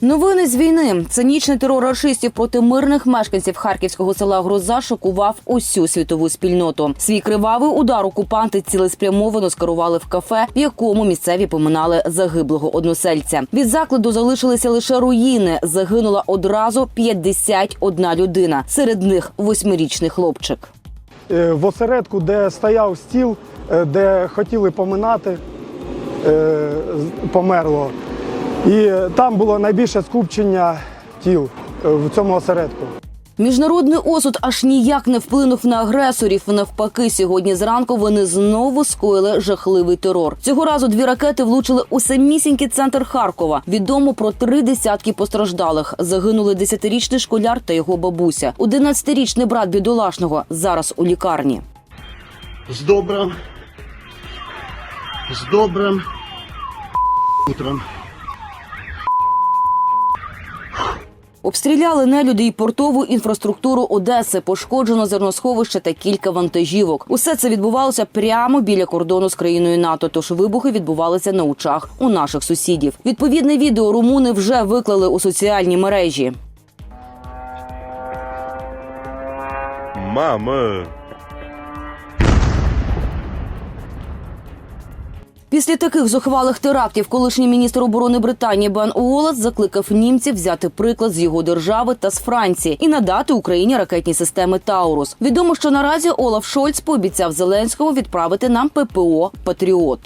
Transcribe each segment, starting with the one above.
Новини з війни. Цинічний терор рашистів проти мирних мешканців харківського села Гроза шокував усю світову спільноту. Свій кривавий удар окупанти цілеспрямовано скерували в кафе, в якому місцеві поминали загиблого односельця. Від закладу залишилися лише руїни. Загинула одразу 51 людина. Серед них восьмирічний хлопчик. Е, в осередку, де стояв стіл, е, де хотіли поминати, е, померло. І там було найбільше скупчення тіл е, в цьому осередку. Міжнародний осуд аж ніяк не вплинув на агресорів. Навпаки, сьогодні зранку вони знову скоїли жахливий терор. Цього разу дві ракети влучили у самісінький центр Харкова. Відомо про три десятки постраждалих. Загинули 10-річний школяр та його бабуся. 11-річний брат бідолашного зараз у лікарні. З добрим. З добрим. Утром. Обстріляли нелюди і портову інфраструктуру Одеси. Пошкоджено зерносховище та кілька вантажівок. Усе це відбувалося прямо біля кордону з країною НАТО. Тож вибухи відбувалися на очах у наших сусідів. Відповідне відео румуни вже виклали у соціальні мережі. Мама. Після таких зухвалих терактів колишній міністр оборони Британії Бен Уоллес закликав німців взяти приклад з його держави та з Франції і надати Україні ракетні системи Таурус. Відомо, що наразі Олаф Шольц пообіцяв Зеленському відправити нам ППО Патріот.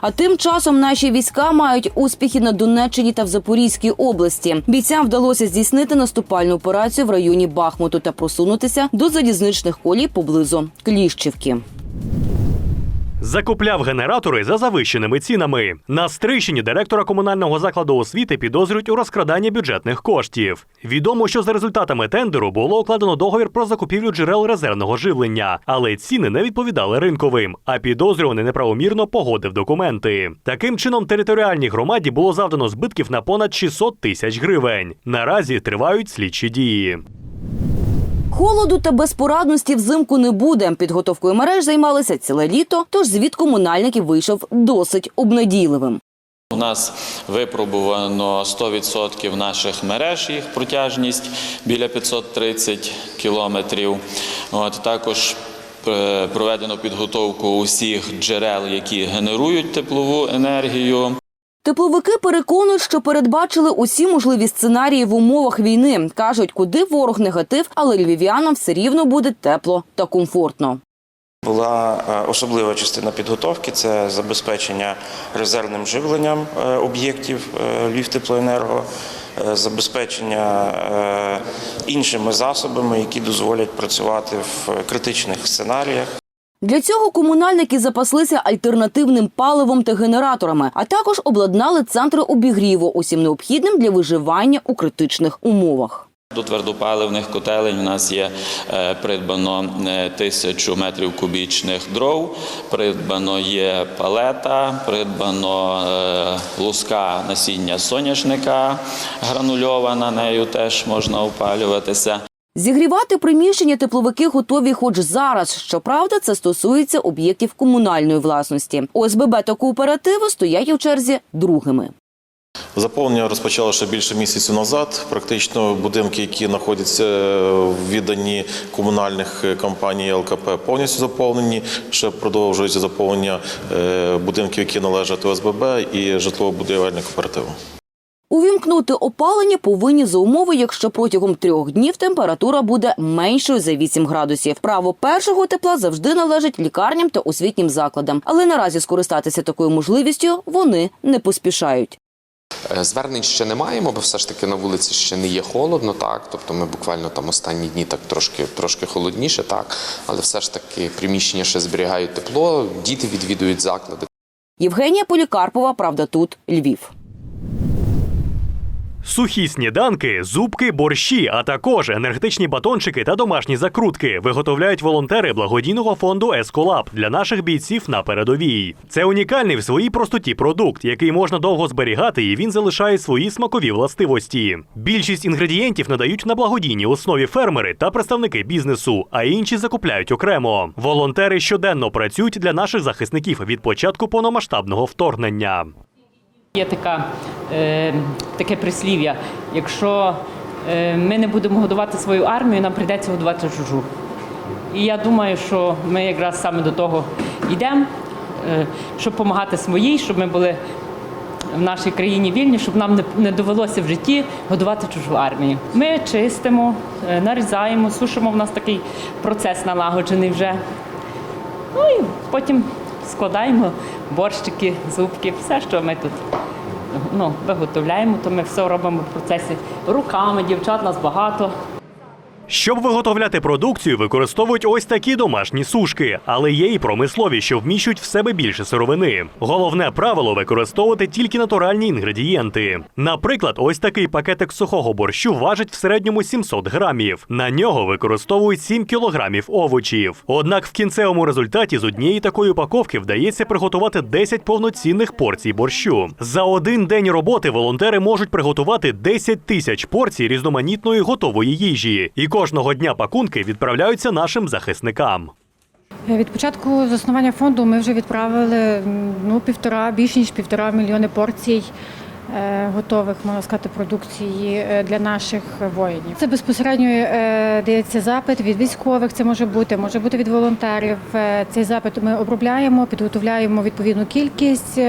А тим часом наші війська мають успіхи на Донеччині та в Запорізькій області. Бійцям вдалося здійснити наступальну операцію в районі Бахмуту та просунутися до залізничних колій поблизу Кліщівки. Закупляв генератори за завищеними цінами. На Стрийщині директора комунального закладу освіти підозрюють у розкраданні бюджетних коштів. Відомо, що за результатами тендеру було укладено договір про закупівлю джерел резервного живлення, але ціни не відповідали ринковим. А підозрюваний неправомірно погодив документи. Таким чином, територіальній громаді було завдано збитків на понад 600 тисяч гривень. Наразі тривають слідчі дії. Холоду та безпорадності взимку не буде. Підготовкою мереж займалися ціле літо, тож звіт комунальників вийшов досить обнадійливим. У нас випробувано 100% наших мереж, їх протяжність біля 530 кілометрів. От також е, проведено підготовку усіх джерел, які генерують теплову енергію. Тепловики переконують, що передбачили усі можливі сценарії в умовах війни. кажуть, куди ворог негатив, але львів'янам все рівно буде тепло та комфортно. Була е, особлива частина підготовки це забезпечення резервним живленням е, об'єктів е, Львівтеплоенерго, забезпечення іншими засобами, які дозволять працювати в критичних сценаріях. Для цього комунальники запаслися альтернативним паливом та генераторами, а також обладнали центри обігріву усім необхідним для виживання у критичних умовах. До твердопаливних котелень у нас є е, придбано е, тисячу метрів кубічних дров, придбано є палета, придбано е, луска насіння соняшника гранульована, нею теж можна опалюватися. Зігрівати приміщення тепловики готові хоч зараз. Щоправда, це стосується об'єктів комунальної власності. ОСББ та кооперативи стоять у черзі другими. Заповнення розпочало ще більше місяців назад. Практично будинки, які знаходяться в відданні комунальних компаній ЛКП, повністю заповнені. Ще продовжується заповнення е, будинків, які належать ОСББ і житлово-будівельних кооперативу. Увімкнути опалення повинні за умови, якщо протягом трьох днів температура буде меншою за 8 градусів. Право першого тепла завжди належить лікарням та освітнім закладам, але наразі скористатися такою можливістю вони не поспішають. Е, Звернень ще не маємо, бо все ж таки на вулиці ще не є холодно, так. Тобто ми буквально там останні дні так трошки, трошки холодніше, так. Але все ж таки приміщення ще зберігають тепло, діти відвідують заклади. Євгенія Полікарпова, правда, тут Львів. Сухі сніданки, зубки, борщі, а також енергетичні батончики та домашні закрутки виготовляють волонтери благодійного фонду Есколаб для наших бійців на передовій. Це унікальний в своїй простоті продукт, який можна довго зберігати, і він залишає свої смакові властивості. Більшість інгредієнтів надають на благодійній основі фермери та представники бізнесу, а інші закупляють окремо. Волонтери щоденно працюють для наших захисників від початку повномасштабного вторгнення. Є така, е, таке прислів'я: якщо е, ми не будемо годувати свою армію, нам прийдеться годувати чужу. І я думаю, що ми якраз саме до того йдемо, е, щоб допомагати своїй, щоб ми були в нашій країні вільні, щоб нам не, не довелося в житті годувати чужу армію. Ми чистимо, е, нарізаємо, сушимо. В нас такий процес налагоджений вже. Ну і потім складаємо борщики, зубки, все, що ми тут ну, виготовляємо, то ми все робимо в процесі руками. Дівчат нас багато. Щоб виготовляти продукцію, використовують ось такі домашні сушки, але є і промислові, що вміщують в себе більше сировини. Головне правило використовувати тільки натуральні інгредієнти. Наприклад, ось такий пакетик сухого борщу важить в середньому 700 грамів. На нього використовують 7 кілограмів овочів. Однак в кінцевому результаті з однієї такої упаковки вдається приготувати 10 повноцінних порцій борщу. За один день роботи волонтери можуть приготувати 10 тисяч порцій різноманітної готової їжі. І кожного дня пакунки відправляються нашим захисникам. Від початку заснування фонду ми вже відправили ну, півтора, більше ніж півтора мільйони порцій е, готових, можна сказати, продукції е, для наших воїнів. Це безпосередньо е, дається запит від військових, це може бути, може бути від волонтерів. Цей запит ми обробляємо, підготовляємо відповідну кількість.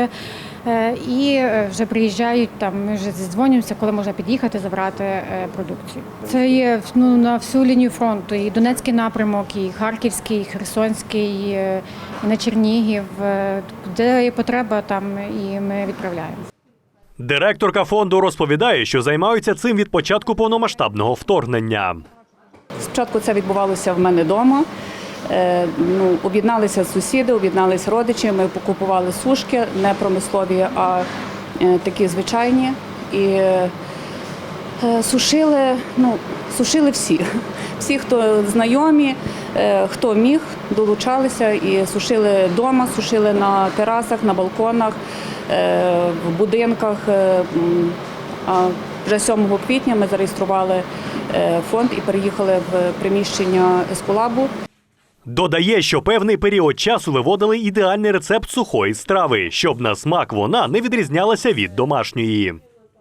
Е, І е, вже приїжджають там. Ми вже зідзвонюємося, коли можна під'їхати, забрати е, продукцію. Це є ну, на всю лінію фронту. І Донецький напрямок, і Харківський, і Херсонський, і на Чернігів. Де є потреба, там і ми відправляємо. Директорка фонду розповідає, що займаються цим від початку повномасштабного вторгнення. Спочатку це відбувалося в мене вдома. Е, Ну, об'єдналися сусіди, об'єдналися родичі. Ми покупували сушки, не промислові, а е, такі звичайні. І е, сушили, ну, сушили всі. Всі, хто знайомі, хто міг, долучалися і сушили вдома, сушили на терасах, на балконах, в будинках. А вже 7 квітня ми зареєстрували фонд і переїхали в приміщення Ескулабу. Додає, що певний період часу виводили ідеальний рецепт сухої страви, щоб на смак вона не відрізнялася від домашньої.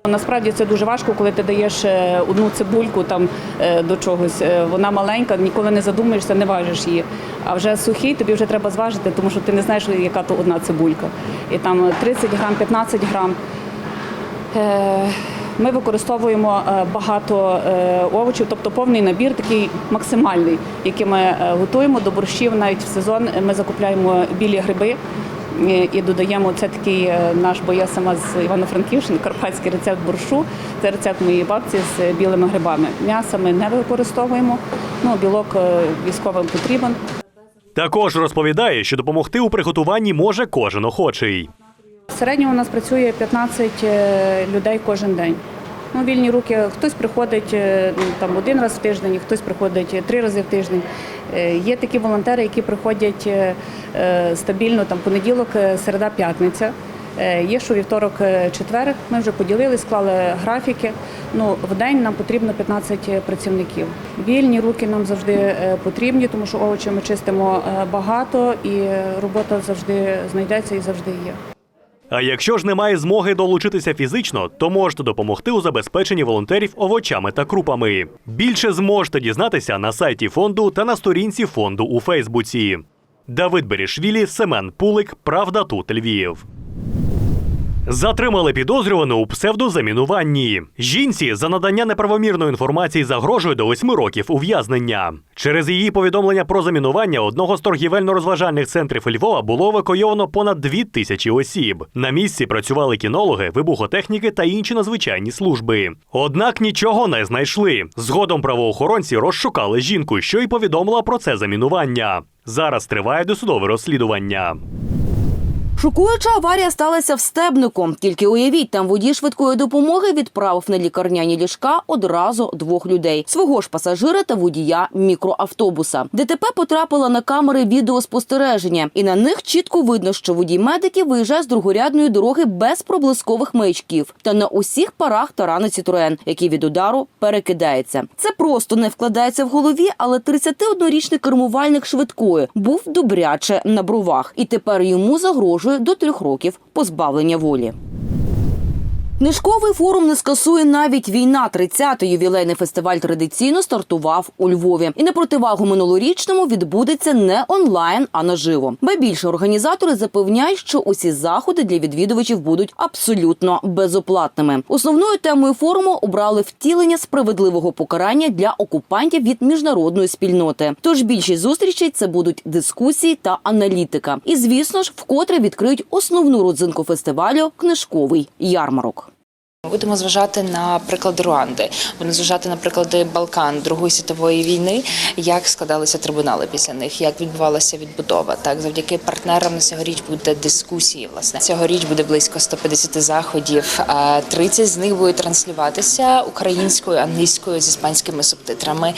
Насправді це дуже важко, коли ти даєш е, одну цибульку там е, до чогось. Е, Вона маленька, ніколи не задумаєшся, не важиш її. А вже сухий тобі вже треба зважити, тому що ти не знаєш, яка то одна цибулька. І там 30 грам, 15 грам. Ми використовуємо е, багато е, овочів, тобто повний набір, такий максимальний, який ми е, готуємо до борщів. Навіть в сезон ми закупляємо білі гриби і додаємо це такий наш, бо я сама з Івано-Франківщини, карпатський рецепт борщу. Це рецепт моєї бабці з білими грибами. М'яса ми не використовуємо. Ну, білок військовим потрібен. Також розповідає, що допомогти у приготуванні може кожен охочий. Середньому у нас працює 15 е, людей кожен день. Ну, вільні руки, хтось приходить е, ну, там один раз в тиждень, хтось приходить е, три рази в тиждень. Є такі волонтери, які приходять стабільно там понеділок, середа, п'ятниця. Є що вівторок, четвер. Ми вже поділили, склали графіки. Ну, в день нам потрібно 15 працівників. Вільні руки нам завжди потрібні, тому що овочі ми чистимо багато і робота завжди знайдеться і завжди є. А якщо ж немає змоги долучитися фізично, то можете допомогти у забезпеченні волонтерів овочами та крупами. Більше зможете дізнатися на сайті фонду та на сторінці фонду у Фейсбуці. Давид Берішвілі, Семен Пулик, Правда тут Львів. Затримали підозрювану у псевдозамінуванні. Жінці за надання неправомірної інформації загрожує до 8 років ув'язнення. Через її повідомлення про замінування одного з торгівельно-розважальних центрів Львова було евакуйовано понад 2 тисячі осіб. На місці працювали кінологи, вибухотехніки та інші надзвичайні служби. Однак нічого не знайшли. Згодом правоохоронці розшукали жінку, що й повідомила про це замінування. Зараз триває досудове розслідування. Шокуюча аварія сталася в стебнику. Тільки уявіть, там водій швидкої допомоги відправив на лікарняні ліжка одразу двох людей: свого ж пасажира та водія мікроавтобуса. ДТП потрапила на камери відеоспостереження, і на них чітко видно, що водій медиків виїжджає з другорядної дороги без проблискових маячків та на усіх парах тарани Citroen, який від удару перекидається. Це просто не вкладається в голові, але 31-річний кермувальник швидкої був добряче на бровах, і тепер йому загрожує до трьох років позбавлення волі. Книжковий форум не скасує навіть війна. 30-й ювілейний фестиваль традиційно стартував у Львові. І на противагу минулорічному відбудеться не онлайн, а наживо. Ба більше організатори запевняють, що усі заходи для відвідувачів будуть абсолютно безоплатними. Основною темою форуму обрали втілення справедливого покарання для окупантів від міжнародної спільноти. Тож більшість зустрічей це будуть дискусії та аналітика. І звісно ж, вкотре відкриють основну родзинку фестивалю книжковий ярмарок. Будемо зважати на приклади Руанди, будемо зважати на приклади Балкан Другої світової війни, як складалися трибунали після них, як відбувалася відбудова. Так, завдяки партнерам цьогоріч буде дискусії. Власне цьогоріч буде близько 150 заходів. а 30 з них будуть транслюватися українською, англійською з іспанськими субтитрами.